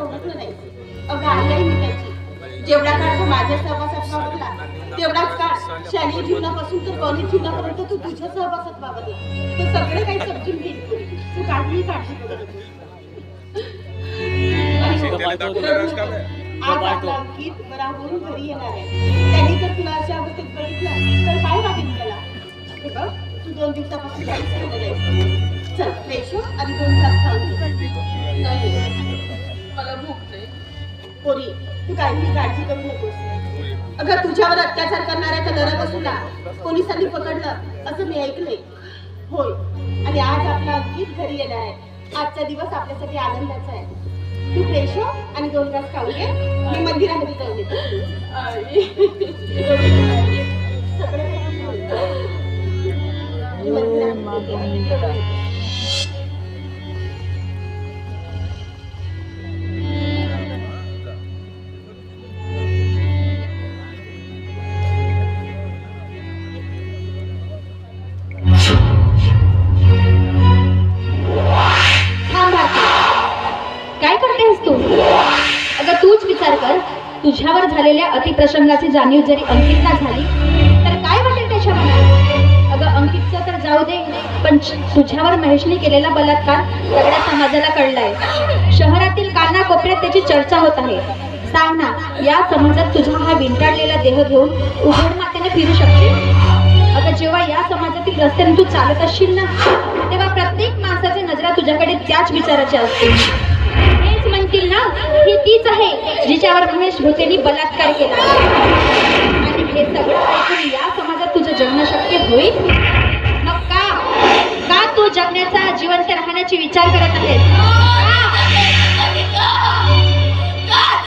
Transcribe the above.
ओळखलं नाही अगं आई आई मी त्याची. जेवढा काळ तो माझ्या सहवासात वावरला तेवढाच काळ शालेय जीवनापासून तर कॉलेज जीवनापर्यंत तो तुझ्या सहवासात वावरला. तो सगळे काही समजून घेईल तू काहीही काळजी करू नको. त्याला दाखवणारच का? नाही? आज आपला अंकित बरा होऊन घरी येणार आहे. त्यांनी जर तुला अशा अवस्थेत बघितलं तर काय वाटेल त्याला हे तू दोन दिवसापासून काहीच केलं नाही चल फ्रेश हो आणि दोन तास खाऊन नाही. पोरी तू काहीही काळजी करू नकोस. अगं तुझ्यावर अत्याचार करणाऱ्या त्या नरकसूला पोलिसांनी पकडलं असं मी ऐकलंय. होय. आणि आज आपला अंकित घरी येणार आहे. आजचा दिवस आपल्यासाठी आनंदाचा आहे. तू फ्रेश हो आणि दोन तास खाऊ घे मी मंदिरामध्ये येते. आई. सगळं तुझ्यावर झालेल्या अतिप्रसंगाची जाणीव जरी अंकितला झाली तर काय वाटेल त्याच्या मनात? अगं अंकितचं तर जाऊ दे पण तुझ्यावर महेशने केलेला बलात्कार सगळ्या समाजाला कळलाय. शहरातील कानाकोपऱ्यात त्याची चर्चा होत आहे. सांग ना या समाजात तुझा हा विंटाळलेला देह घेऊन उघड मातेने फिरू शकते? आता जेव्हा या समाजातील रस्त्याने तू चालत असशील ना तेव्हा प्रत्येक माणसाची नजरा तुझ्याकडे त्याच विचाराची असते. हेच म्हणतील ना ही तीच आहे. जिच्यावर महेश भूतेनी बलात्कार केला. आणि हे सगळं ऐकून या समाजात तुझं जगणं शक्य होईल? मग का? का तू जगण्याचा जिवंत राहण्याची विचार करत आहेस?